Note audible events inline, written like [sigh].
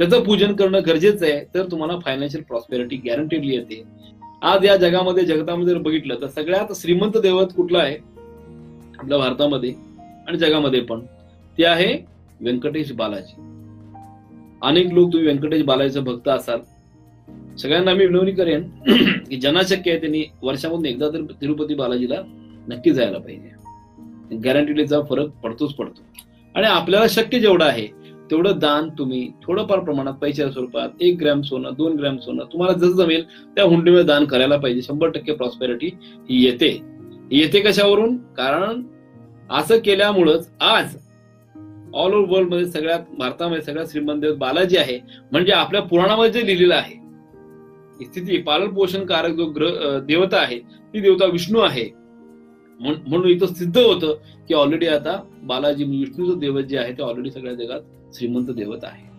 त्याचं पूजन करणं गरजेचं आहे तर तुम्हाला फायनान्शियल प्रॉस्पेरिटी गॅरंटेडली येते. आज या जगामध्ये जगतामध्ये जर बघितलं तर सगळ्यात श्रीमंत दैवत कुठलं आहे? आपल्या भारतामध्ये आणि जगामध्ये पण. ते आहे व्यंकटेश बालाजी. अनेक लोक तुम्ही व्यंकटेश बालाजीचं भक्त असाल. सगळ्यांना मी विनवणी करेन [clears throat] की ज्यांना शक्य आहे त्यांनी वर्षामधून एकदा तर तिरुपती बालाजीला नक्की जायला पाहिजे. गॅरंटीचा फरक पडतोच पडतो. आणि आपल्याला शक्य जेवढं आहे तेवढं दान तुम्ही थोडंफार प्रमाणात पैशाच्या स्वरूपात एक ग्रॅम सोनं दोन ग्रॅम सोनं तुम्हाला जसं जमेल त्या हुंडीमध्ये दान करायला पाहिजे. शंभर टक्के प्रॉस्पेरिटी ही येते. येते कशावरून? कारण असं केल्यामुळंच आज ऑल ओव्हर वर्ल्डमध्ये सगळ्यात भारतामध्ये सगळ्यात श्रीमंत बालाजी आहे. म्हणजे आपल्या पुराणामध्ये जे लिहिलेलं आहे स्थिती पालन पोषणकारक जो ग्रह देवता आहे ती देवता विष्णू आहे. म्हणून इथं सिद्ध होतं की ऑलरेडी आता बालाजी विष्णूचं देवत जे आहे ते ऑलरेडी सगळ्या जगात श्रीमंत दैवत आहे.